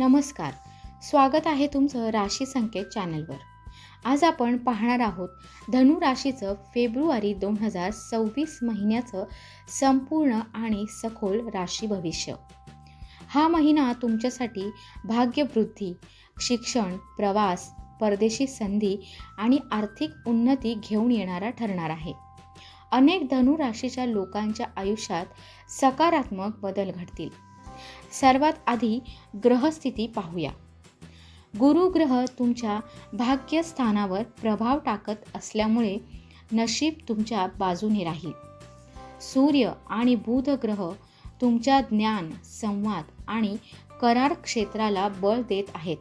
नमस्कार. स्वागत आहे तुमचं राशी संकेत चॅनलवर. आज आपण पाहणार आहोत धनु राशीचं फेब्रुवारी दोन हजार सव्वीस महिन्याचं संपूर्ण आणि सखोल राशी भविष्य. हा महिना तुमच्यासाठी भाग्यवृद्धी शिक्षण प्रवास परदेशी संधी आणि आर्थिक उन्नती घेऊन येणारा ठरणार आहे. अनेक धनु राशीच्या लोकांच्या आयुष्यात सकारात्मक बदल घडतील. सर्वात आधी ग्रहस्थिती पाहूया. गुरु ग्रह तुमच्या भाग्यस्थानावर प्रभाव टाकत असल्यामुळे नशीब तुमच्या बाजूने राहील. सूर्य आणि बुध ग्रह तुमच्या ज्ञान संवाद आणि करार क्षेत्राला बळ देत आहेत.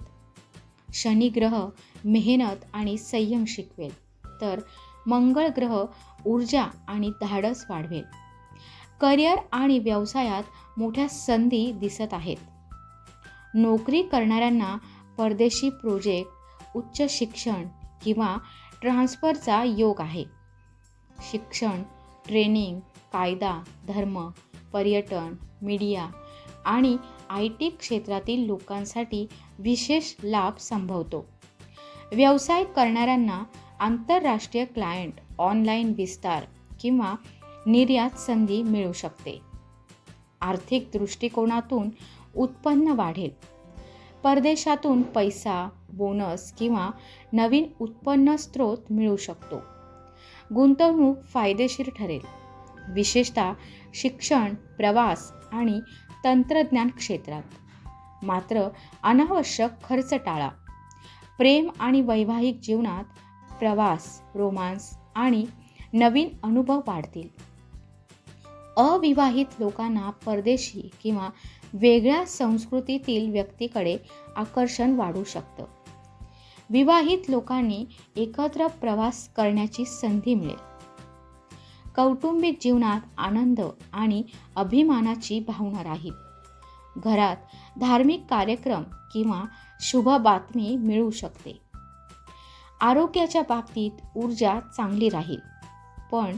शनी ग्रह मेहनत आणि संयम शिकवेल तर मंगळ ग्रह ऊर्जा आणि धाडस वाढवेल. करिअर आणि व्यवसायात मोठ्या संधी दिसत आहेत. नोकरी करणाऱ्यांना परदेशी प्रोजेक्ट उच्च शिक्षण किंवा ट्रान्सफरचा योग आहे. शिक्षण ट्रेनिंग कायदा धर्म पर्यटन मीडिया आणि आय टी क्षेत्रातील लोकांसाठी विशेष लाभ संभवतो. व्यवसाय करणाऱ्यांना आंतरराष्ट्रीय क्लायंट ऑनलाईन विस्तार किंवा निर्यात संधी मिळू शकते. आर्थिक दृष्टिकोनातून उत्पन्न वाढेल. परदेशातून पैसा बोनस किंवा नवीन उत्पन्न स्रोत मिळू शकतो. गुंतवणूक फायदेशीर ठरेल. विशेषतः शिक्षण प्रवास आणि तंत्रज्ञान क्षेत्रात. मात्र अनावश्यक खर्च टाळा. प्रेम आणि वैवाहिक जीवनात प्रवास रोमांस आणि नवीन अनुभव वाढतील. अविवाहित लोकांना परदेशी किंवा वेगळ्या संस्कृतीतील व्यक्तीकडे आकर्षण वाढू शकतं. विवाहित लोकांनी एकत्र प्रवास करण्याची संधी मिळेल. कौटुंबिक जीवनात आनंद आणि अभिमानाची भावना राहील. घरात धार्मिक कार्यक्रम किंवा शुभ बातमी मिळू शकते. आरोग्याच्या बाबतीत ऊर्जा चांगली राहील. पण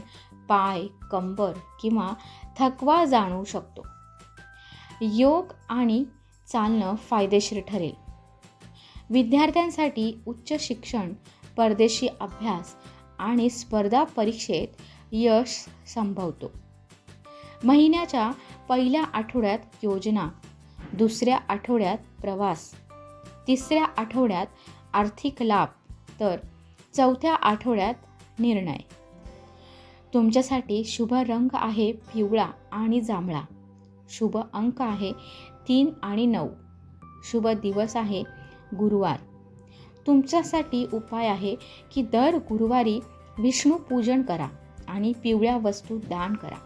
पाय कंबर किंवा थकवा जाणवू शकतो. योग आणि चालणं फायदेशीर ठरेल. विद्यार्थ्यांसाठी उच्च शिक्षण परदेशी अभ्यास आणि स्पर्धा परीक्षेत यश संभवतो. महिन्याच्या पहिल्या आठवड्यात योजना दुसऱ्या आठवड्यात प्रवास तिसऱ्या आठवड्यात आर्थिक लाभ तर चौथ्या आठवड्यात निर्णय. तुमच्यासाठी शुभ रंग आहे पिवळा आणि जांभळा. शुभ अंक आहे तीन आणि नऊ. शुभ दिवस आहे गुरुवार. तुमच्यासाठी उपाय आहे की दर गुरुवारी विष्णू पूजन करा आणि पिवळ्या वस्तू दान करा.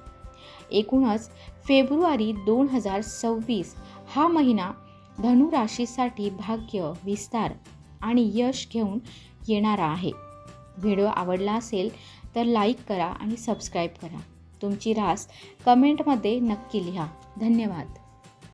एकूणच फेब्रुवारी दोन हजार सव्वीस हा महिना धनुराशीसाठी भाग्य विस्तार आणि यश घेऊन येणारा आहे. व्हिडिओ आवडला असेल तर लाईक करा आणि सबस्क्राईब करा. तुमची रास कमेंटमध्ये नक्की लिहा. धन्यवाद.